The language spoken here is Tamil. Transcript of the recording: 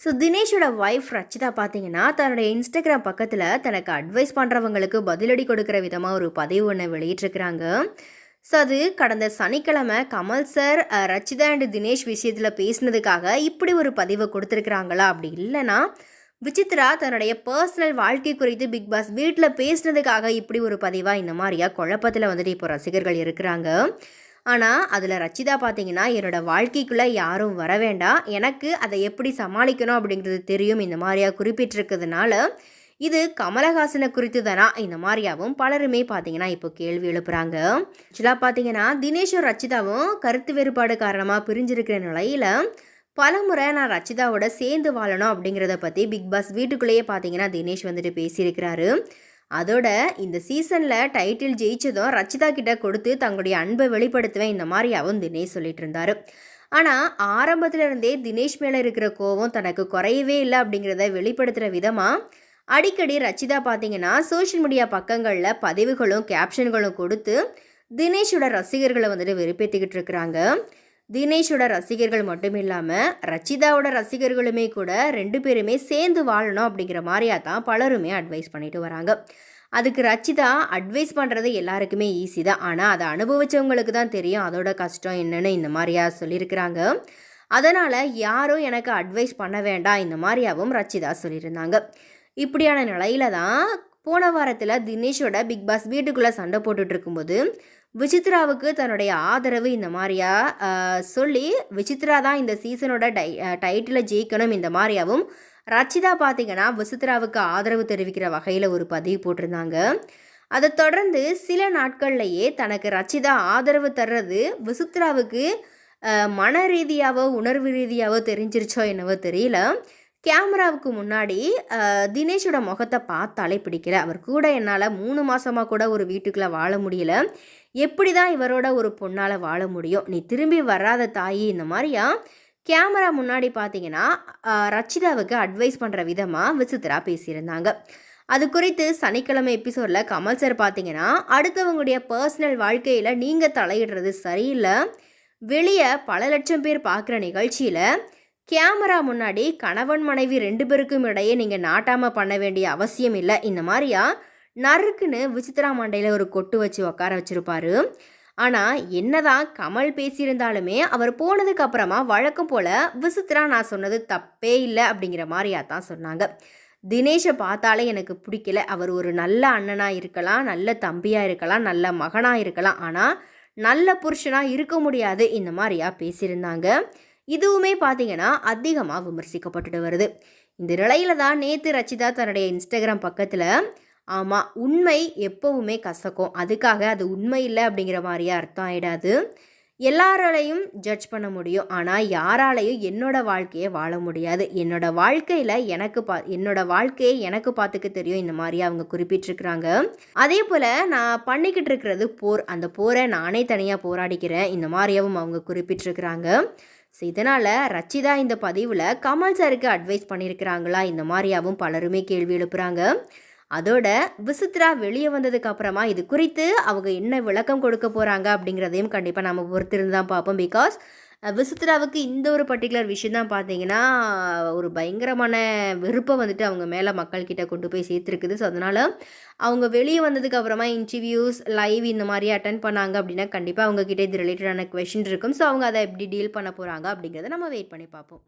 ஸோ தினேஷோட ஒய்ஃப் ரச்சிதா பார்த்தீங்கன்னா தன்னுடைய இன்ஸ்டாகிராம் பக்கத்தில் தனக்கு அட்வைஸ் பண்ணுறவங்களுக்கு பதிலடி கொடுக்குற விதமாக ஒரு பதிவு ஒன்று வெளியிட்டிருக்கிறாங்க. ஸோ அது கடந்த சனிக்கிழமை கமல் சார் ரச்சிதா அண்ட் தினேஷ் விஷயத்தில் பேசினதுக்காக இப்படி ஒரு பதிவை கொடுத்துருக்குறாங்களா? அப்படி இல்லைன்னா விசித்ரா தன்னுடைய பர்சனல் வாழ்க்கை குறித்து பிக் பாஸ் வீட்டில் பேசினதுக்காக இப்படி ஒரு பதிவாக இந்த மாதிரியா குழப்பத்தில் வந்துட்டு இப்போ ரசிகர்கள் இருக்கிறாங்க. ஆனால் அதில் ரச்சிதா பார்த்தீங்கன்னா என்னோடய வாழ்க்கைக்குள்ளே யாரும் வர வேண்டாம் எனக்கு அதை எப்படி சமாளிக்கணும் அப்படிங்கிறது தெரியும் இந்த மாதிரியா குறிப்பிட்டிருக்கிறதுனால இது கமலஹாசனை குறித்து தானா இந்த மாதிரியாவும் பலருமே பார்த்தீங்கன்னா இப்போ கேள்வி எழுப்புறாங்க. ஆக்சுவலாக பார்த்தீங்கன்னா தினேஷும் ரச்சிதாவும் கருத்து வேறுபாடு காரணமாக பிரிஞ்சிருக்கிற நிலையில் பல முறை நான் ரச்சிதாவோட சேர்ந்து வாழணும் அப்படிங்கிறத பற்றி பிக் பாஸ் வீட்டுக்குள்ளேயே பார்த்தீங்கன்னா தினேஷ் வந்துட்டு பேசியிருக்கிறாரு. அதோட இந்த சீசனில் டைட்டில் ஜெயிச்சதும் ரச்சிதா கிட்ட கொடுத்து தங்களுடைய அன்பை வெளிப்படுத்துவேன் இந்த மாதிரி அவன் தினேஷ் சொல்லிட்டு இருந்தாரு. ஆனால் ஆரம்பத்துல இருந்தே தினேஷ் மேலே இருக்கிற கோவம் தனக்கு குறையவே இல்லை அப்படிங்கிறத வெளிப்படுத்துகிற விதமாக அடிக்கடி ரச்சிதா பார்த்தீங்கன்னா சோஷியல் மீடியா பக்கங்களில் பதிவுகளும் கேப்ஷன்களும் கொடுத்து தினேஷோட ரசிகர்களை வந்துட்டு வெறுப்பேற்றிக்கிட்டு இருக்கிறாங்க. தினேஷோட ரசிகர்கள் மட்டும் இல்லாமல் ரச்சிதாவோட ரசிகர்களுமே கூட ரெண்டு பேருமே சேர்ந்து வாழணும் அப்படிங்கிற மாதிரியா தான் பலருமே அட்வைஸ் பண்ணிட்டு வராங்க. அதுக்கு ரச்சிதா அட்வைஸ் பண்ணுறது எல்லாருக்குமே ஈஸி தான். ஆனால் அதை அனுபவிச்சவங்களுக்கு தான் தெரியும். அதோட கஷ்டம் என்னென்னு இந்த மாதிரியா சொல்லியிருக்கிறாங்க. அதனால் யாரும் எனக்கு அட்வைஸ் பண்ண வேண்டாம். இந்த மாதிரியாவும் ரச்சிதா சொல்லியிருந்தாங்க. இப்படியான நிலையில தான் போன வாரத்தில் தினேஷோட பிக் பாஸ் வீட்டுக்குள்ளே சண்டை போட்டுட்டு இருக்கும்போது விசித்ராவுக்கு தன்னுடைய ஆதரவு இந்த மாதிரியா? சொல்லி விசித்ரா தான் இந்த சீசனோட டை டைட்டிலை ஜெயிக்கணும் இந்த மாதிரியாவும் ரச்சிதா பார்த்தீங்கன்னா விசித்ராவுக்கு ஆதரவு தெரிவிக்கிற வகையில் ஒரு பதிவு போட்டிருந்தாங்க. அதை தொடர்ந்து சில நாட்கள்லையே தனக்கு ரச்சிதா ஆதரவு தர்றது விசித்ராவுக்கு மன ரீதியாவோ உணர்வு ரீதியாவோ தெரிஞ்சிருச்சோ என்னவோ தெரியல. கேமராவுக்கு முன்னாடி தினேஷோட முகத்தை பார்த்தாலே பிடிக்கல. அவர் கூட என்னால் மூணு மாதமாக கூட ஒரு வீட்டுக்குள்ளே வாழ முடியல. எப்படி தான் இவரோட ஒரு பொண்ணால் வாழ முடியும்? நீ திரும்பி வராத தாயி இந்த மாதிரியா? கேமரா முன்னாடி பார்த்தீங்கன்னா ரச்சிதாவுக்கு அட்வைஸ் பண்ணுற விதமாக விசித்திரா பேசியிருந்தாங்க. அது குறித்து சனிக்கிழமை எபிசோடில் கமல் சார் பார்த்தீங்கன்னா அடுத்தவங்களுடைய பர்சனல் வாழ்க்கையில் நீங்கள் தலையிடுறது சரியில்லை. வெளியே பல லட்சம் பேர் பார்க்குற நிகழ்ச்சியில் கேமரா முன்னாடி கணவன் மனைவி ரெண்டு பேருக்கும் இடையே நீங்கள் நாட்டாமல் பண்ண வேண்டிய அவசியம் இல்லை. இந்த மாதிரியா? நறுக்குன்னு விசித்ரா மண்டையில் ஒரு கொட்டு வச்சு உட்கார வச்சுருப்பாரு. ஆனால் என்னதான் கமல் பேசியிருந்தாலுமே அவர் போனதுக்கு அப்புறமா வழக்கம் போல் விசித்ரா நான் சொன்னது தப்பே இல்லை அப்படிங்கிற மாதிரியா தான் சொன்னாங்க. தினேஷை பார்த்தாலே எனக்கு பிடிக்கல. அவர் ஒரு நல்ல அண்ணனாக இருக்கலாம் நல்ல தம்பியாக இருக்கலாம் நல்ல மகனாக இருக்கலாம். ஆனால் நல்ல புருஷனாக இருக்க முடியாது. இந்த மாதிரியா பேசியிருந்தாங்க. இதுவுமே பார்த்தீங்கன்னா அதிகமாக விமர்சிக்கப்பட்டுட்டு வருது. இந்த நிலையில தான் நேற்று ரச்சிதா தன்னுடைய இன்ஸ்டாகிராம் பக்கத்தில் ஆமாம் உண்மை எப்போவுமே கசக்கும். அதுக்காக அது உண்மை இல்லை அப்படிங்கிற மாதிரியே அர்த்தம் ஆயிடாது. எல்லாராலையும் ஜட்ஜ் பண்ண முடியும். ஆனால் யாராலையும் என்னோட வாழ்க்கையை வாழ முடியாது. என்னோட வாழ்க்கையில் எனக்கு பா என்னோட வாழ்க்கையை எனக்கு பார்த்துக்க தெரியும். இந்த மாதிரி அவங்க குறிப்பிட்டிருக்கிறாங்க. அதே போல் நான் பண்ணிக்கிட்டு இருக்கிறது போர். அந்த போரை நானே தனியாக போராடிக்கிறேன். இந்த மாதிரியாவும் அவங்க குறிப்பிட்டிருக்கிறாங்க. ஸோ இதனால் ரச்சிதா இந்த பதிவில் கமல் சாருக்கு அட்வைஸ் பண்ணியிருக்கிறாங்களா இந்த மாதிரியாவும் பலருமே கேள்வி எழுப்புகிறாங்க அதோட விசித்ரா வெளியே வந்ததுக்கு அப்புறமா இது குறித்து அவங்க என்ன விளக்கம் கொடுக்க போகிறாங்க அப்படிங்கிறதையும் கண்டிப்பாக நம்ம பொறுத்திருந்து தான் பார்ப்போம் பிகாஸ் விசித்ராவுக்கு இந்த ஒரு பர்டிகுலர் விஷயம் தான் பார்த்தீங்கன்னா ஒரு பயங்கரமான வெறுப்பை வந்துட்டு அவங்க மேலே மக்கள்கிட்ட கொண்டு போய் சேர்த்துருக்குது. ஸோ அதனால் அவங்க வெளியே வந்ததுக்கு அப்புறமா இன்டர்வியூஸ் லைவ் இந்த மாதிரி அட்டன் பண்ணாங்க அப்படின்னா கண்டிப்பாக அவங்கக்கிட்ட இது ரிலேட்டடான கொஷின் இருக்கும். ஸோ அவங்க அதை எப்படி டீல் பண்ண போகிறாங்க அப்படிங்கிறத நம்ம வெயிட் பண்ணி பார்ப்போம்.